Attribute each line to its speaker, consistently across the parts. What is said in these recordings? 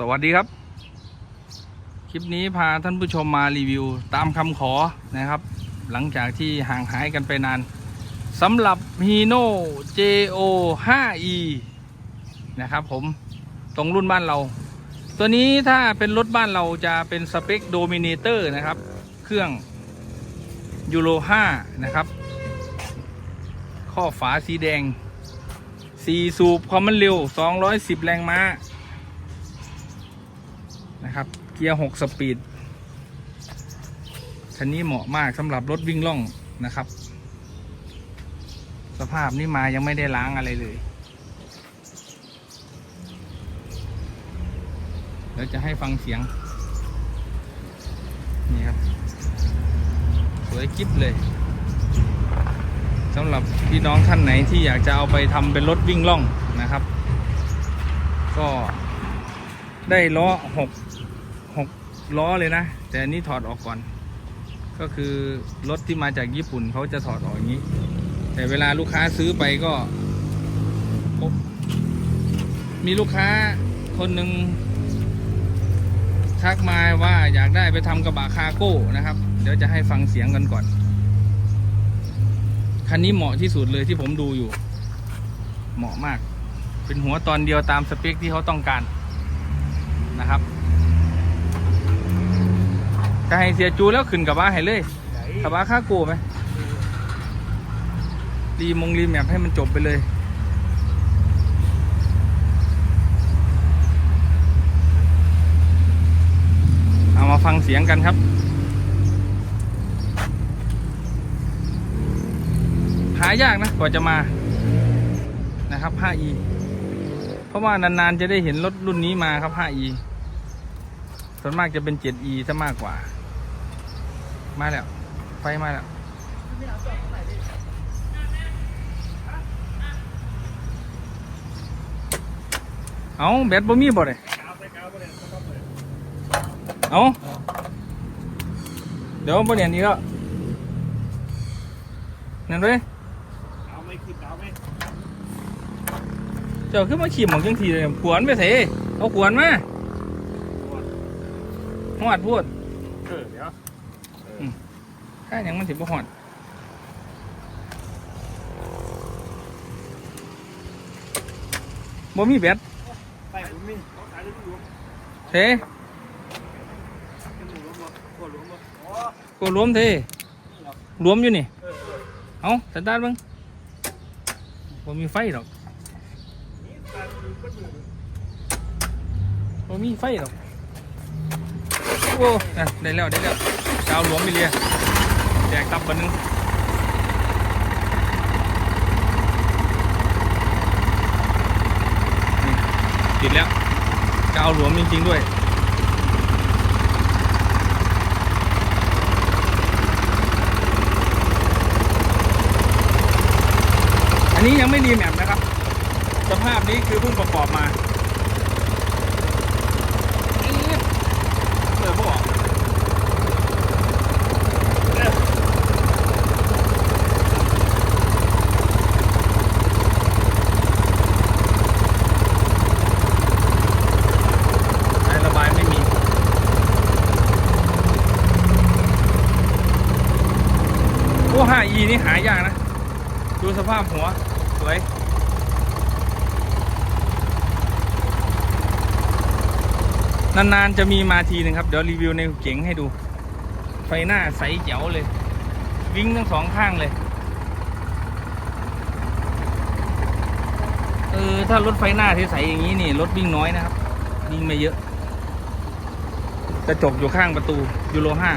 Speaker 1: สวัสดีครับ คลิปนี้พาท่านผู้ชมมารีวิวตามคำขอนะครับ หลังจากที่ห่างหายกันไปนานสำหรับ Hino JO 5e นะครับผมตรงรุ่นบ้านเรา ตัวนี้ถ้าเป็นรถบ้านเราจะเป็นสเปคโดมิเนเตอร์นะครับ เครื่องยูโร5นะครับ ข้อฝาสีแดง 4 สูบความมันเร็ว 210 แรงม้า นะครับ เกียร์6สปีดคันนี้เหมาะมากสำหรับรถวิ่งล่องนะครับ สภาพนี่มายังไม่ได้ล้างอะไรเลยเดี๋ยวจะให้ฟังเสียง นี่ครับ สวยกิ๊บเลยสำหรับพี่น้องท่านไหนที่อยากจะเอาไปทำเป็นรถวิ่งล่องนะครับ ก็ได้ล้อหก ล้อเลยนะ แต่อันนี้ถอดออกก่อน ก็คือรถที่มาจากญี่ปุ่นเขาจะถอดออกอย่างนี้ แต่เวลาลูกค้าซื้อไปก็ มีลูกค้าคนหนึ่งทักมาว่าอยากได้ไปทำกระบะคารโก้นะครับ เดี๋ยวจะให้ฟังเสียงกันก่อน คันนี้เหมาะที่สุดเลยที่ผมดูอยู่ เหมาะมาก เป็นหัวตอนเดียวตามสเปคที่เขาต้องการนะครับ จะให้เสียจูแล้วขึ้นกับว่าให้เลยกับว่าค่าโกไหมรีมงรีแมปให้มันจบไปเลยเอามาฟังเสียงกันครับหายากนะกว่าจะมานะครับ 5e เพราะว่านานๆจะได้เห็นรถรุ่นนี้มาครับ 5e ส่วนมากจะเป็น 7e ซะมากกว่า มาแล้ว ไฟมาแล้วเอาแบตบ่มีบ่เลยเอาเดี๋ยวบ่เรียนอีกแล้วนั่นเลย
Speaker 2: เอาไหม่คิดเอาไหม
Speaker 1: เจ้าขึ้นมาขี่หมองจังทีเลยขวนไปเสเอาขวนมา หอดพูด
Speaker 2: เออเดี๋ยว
Speaker 1: ข้าหยังมันสิบ่หอดบ่มีแบต
Speaker 2: ไปผมมีเขาขายได้ที่รวม
Speaker 1: เส
Speaker 2: เป็นหนึ่งรวมหมดกดรวมหมดอ๋อ
Speaker 1: กูรวมเท
Speaker 2: นี่เหรอ
Speaker 1: รวมอยู่นี่
Speaker 2: เออเออ
Speaker 1: เอาสตาร์ทเบ้างบ่มีไฟหรอก
Speaker 2: นี่ตามดูก็ดู
Speaker 1: บ่มีไฟหรอก โอ้อะได้แล้วได้แล้วดาวหลวมไปเลยแจกตับบันนึงนี่ติดแล้วกาวหลวมจริงๆด้วยอันนี้ยังไม่รีแมปนะครับ สภาพนี้คือเพิ่งประกอบมาอี๊ดเปิดพวกออกเอ้ยสายระบายไม่มี โอ้ 5e นี่ หายากนะ ดูสภาพหัว สวยนานๆจะมีมาทีหนึ่งครับ เดี๋ยวรีวิวในเก๋งให้ดู ไฟหน้าใสเจ๋วเลย วิ่งทั้งสองข้างเลย เออ ถ้ารถไฟหน้าที่ใสอย่างนี้นี่ รถวิ่งน้อยนะครับ วิ่งไม่เยอะ กระจกอยู่ข้างประตูยูโรห้า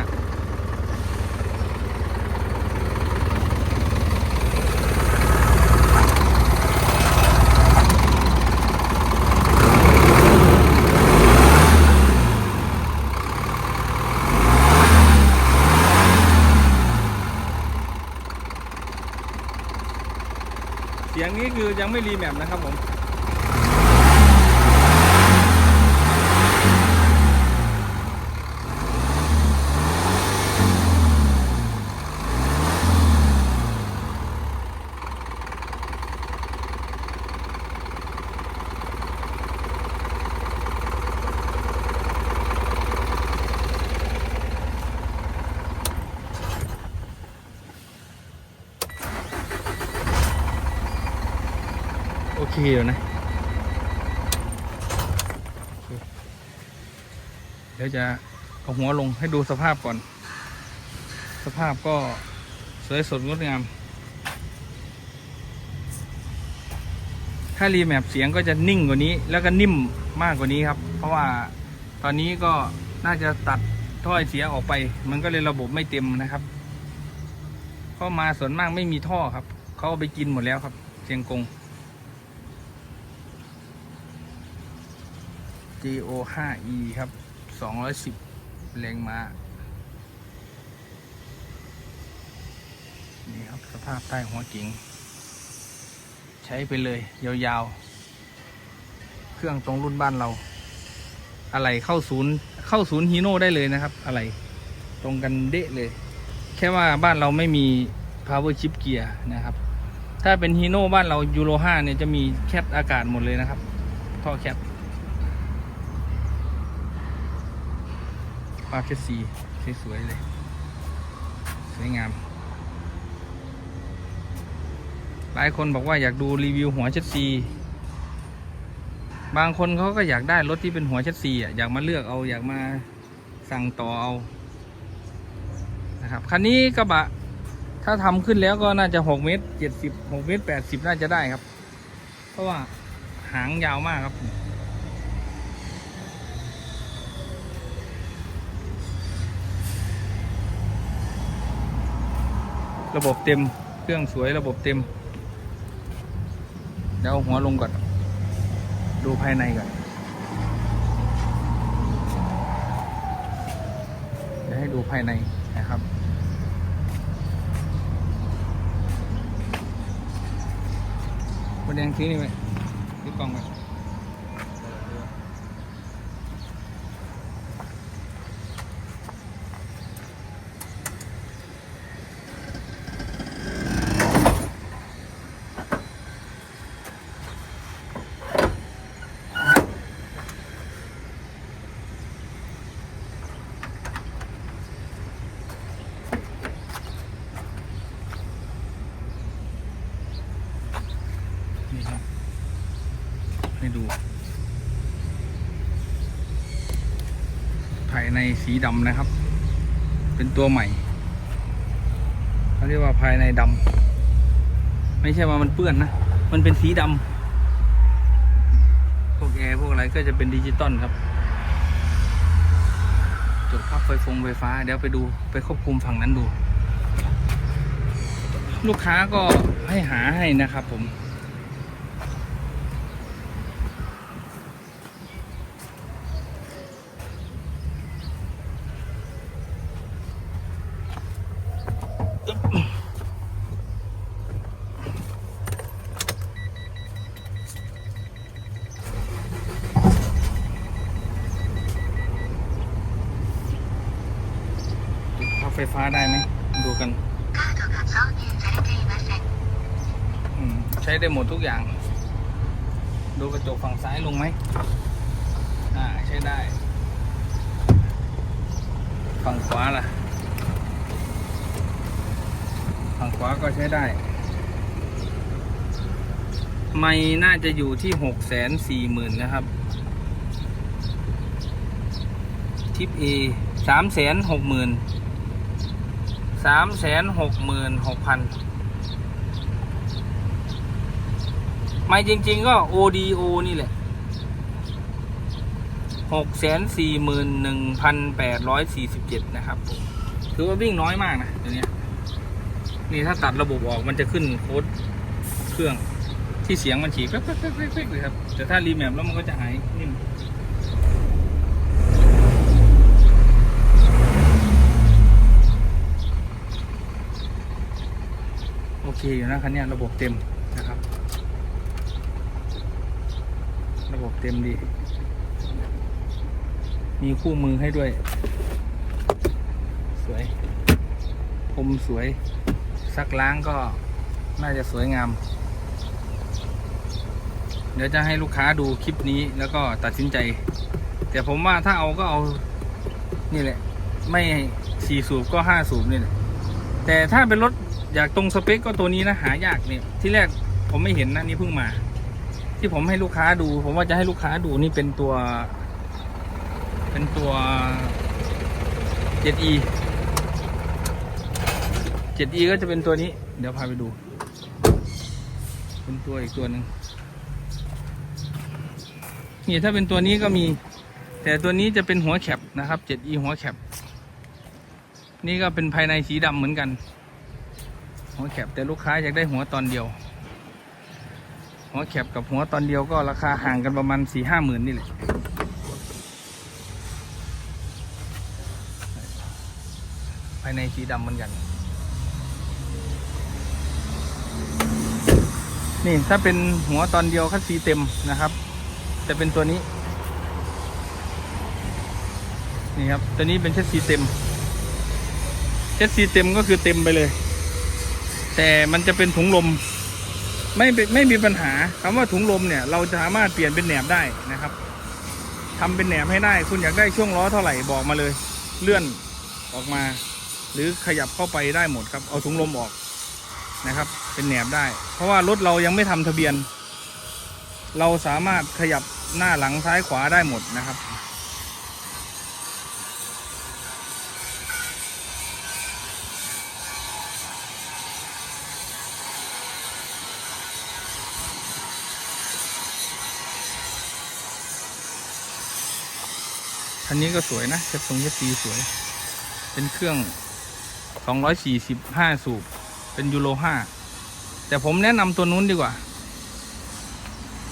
Speaker 1: อย่างนี้คือยังไม่รีแมปนะครับผม เคอยู่นะเคเดี๋ยวจะเอาหัวลงให้ดูสภาพก่อน สภาพก็สวยสดงดงาม ถ้ารีแมปเสียงก็จะนิ่งกว่านี้ แล้วก็นิ่มมากกว่านี้ครับ เพราะว่าตอนนี้ก็น่าจะตัดถ้อยเสียออกไป มันก็เลยระบบไม่เต็มนะครับเข้ามาส่วนมากไม่มีท่อครับ เขาเอาไปกินหมดแล้วครับ เชียงกง GO 5 E ครับ 210 แรงม้า นี่ครับ สภาพใต้หัวกิงใช้ไปเลย ยาวๆ เครื่องตรงรุ่นบ้านเรา อะไรเข้าศูนย์ เข้าศูนย์ฮีโน่ได้เลยนะครับ อะไรตรงกันเดะเลย แค่ว่าบ้านเราไม่มี power chip เกียร์นะครับ ถ้าเป็นฮีโน่บ้านเรายูโร5เนี่ยจะมีแคทอากาศหมดเลยนะครับ ท่อแคท ปาแคทซีสวยๆเลย สวยงาม หลายคนบอกว่าอยากดูรีวิวหัวเช็ดซีบางคนเขาก็อยากได้รถที่เป็นหัวเช็ดซีอะอยากมาเลือกเอาอยากมาสั่งต่อเอานะครับคันนี้กระบะถ้าทำขึ้นแล้วก็น่าจะหกเมตรเจ็ดสิบหกเมตรแปดสิบน่าจะได้ครับ เพราะว่าหางยาวมากครับ ระบบเต็ม เครื่องสวยระบบเต็ม เดี๋ยวหัวลงก่อน ดูภายในก่อน เดี๋ยวให้ดูภายในนะครับบนแดงทิ้งนี่ไว้ที่กล่องไว้ ในสีดำนะครับ เป็นตัวใหม่เขาเรียกว่าภายในดำไม่ใช่ว่ามันเปื้อนนะ มันเป็นสีดำพวกแอร์พวกอะไรก็จะเป็นดิจิตอลครับจุดพักไฟฟงไฟฟ้า เดี๋ยวไปดูไปควบคุมฝั่งนั้นดู ลูกค้าก็ให้หาให้นะครับผม้าได้ไหมดูกันใช้ได้หมดทุกอย่าง ดูกระจกฝั่งซ้ายลงไหมอ่าใช้ได้ ฝั่งขวาล่ะ ฝั่งขวาก็ใช้ได้ ไม่น่าจะอยู่ที่หกแสนสี่หมื่นนะครับ ทิปเอสามแสนหกหมื่น สามแสนหกหมื่นหกพันไม่จริง ๆ ก็ ODO นี่แหละหกแสนสี่หมื่นหนึ่งพันแปดร้อยสี่สิบเจ็ดนะครับถือว่าวิ่งน้อยมากนะตัวนี้นี่ถ้าตัดระบบออกมันจะขึ้นโค้ดเครื่องที่เสียงมันฉีกเป๊กๆๆๆเลยครับ แต่ถ้ารีแมปแล้วมันก็จะหายนิ่ม โอเคอยู่นะคันเนี้ยระบบเต็มนะครับ ระบบเต็มดี มีคู่มือให้ด้วย สวยคมสวย ซักล้างก็น่าจะสวยงาม เดี๋ยวจะให้ลูกค้าดูคลิปนี้แล้วก็ตัดสินใจ แต่ผมว่าถ้าเอาก็เอา นี่แหละ ไม่สี่สูบก็ห้าสูบนี่แหละแต่ถ้าเป็นรถ อยากตรงสเปคก็ตัวนี้นะหายากเนี่ยที่แรกผมไม่เห็นนะนี่เพิ่งมา ที่ผมให้ลูกค้าดู ผมว่าจะให้ลูกค้าดูนี่เป็นตัว เป็นตัว 7e 7e ก็จะเป็นตัวนี้ เดี๋ยวพาไปดู เป็นตัวอีกตัวหนึ่งนี่ถ้าเป็นตัวนี้ก็มี แต่ตัวนี้จะเป็นหัวแคปนะครับ 7e หัวแคปนี่ก็เป็นภายในสีดำเหมือนกัน หัวแคปแต่ลูกค้าอยากได้หัวตอนเดียว หัวแคปกับหัวตอนเดียวก็ราคาห่างกันประมาณสี่ห้าหมื่นนี่แหละภายในสีดำเหมือนกัน นี่ถ้าเป็นหัวตอนเดียวคัดสีเต็มนะครับ จะเป็นตัวนี้ นี่ครับ ตัวนี้เป็นเช็ดสีเต็มเช็ดสีเต็มก็คือเต็มไปเลย แต่มันจะเป็นถุงลมไม่ไม่มีปัญหาคำว่าถุงลมเนี่ย เราจะสามารถเปลี่ยนเป็นแหนบได้นะครับทำเป็นแหนบให้ได้ คุณอยากได้ช่วงล้อเท่าไหร่บอกมาเลย เลื่อนออกมา หรือขยับเข้าไปได้หมดครับ เอาถุงลมออกนะครับ เป็นแหนบได้ เพราะว่ารถเรายังไม่ทำทะเบียน เราสามารถขยับหน้าหลังซ้ายขวาได้หมดนะครับ คันนี้ก็สวยนะเช็ดทรงเช็ดสีสวย เป็นเครื่อง 245 สูบ เป็นยูโร5แต่ผมแนะนำตัวนู้นดีกว่า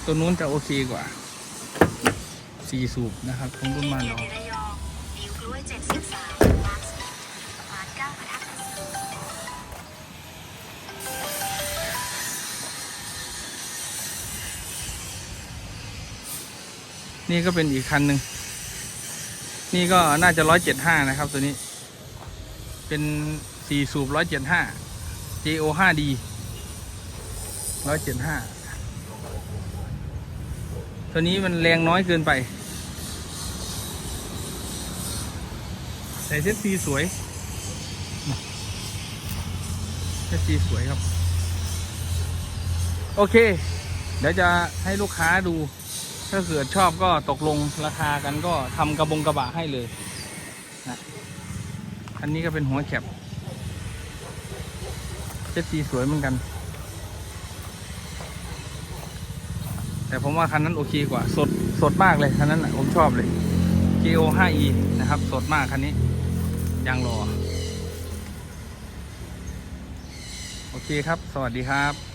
Speaker 1: ตัวนู้นจะโอเคกว่า 4 สูบนะครับของรุ่นมานเรา
Speaker 3: รติระยองนิ้วกล้วย73บางสีประมาณ9พนักงาน
Speaker 1: นี่ก็เป็นอีกคันหนึ่ง นี่ก็น่าจะ175นะครับ ตัวนี้ เป็น4สูบ175 JO 5D 175ตัวนี้มันแรงน้อยเกินไปแต่เซตซีสวยเซตซีสวยครับ โอเค เดี๋ยวจะให้ลูกค้าดู ถ้าเกิดชอบก็ตกลงราคากันก็ทำกระบงกระบะให้เลยนะอันนี้ก็เป็นหัวแคปเซตซีสวยเหมือนกัน แต่ผมว่าคันนั้นโอเคกว่า สดสดมากเลยคันนั้นนะผมชอบเลย GO 5e นะครับ สดมากคันนี้ยางรอโอเคครับ สวัสดีครับ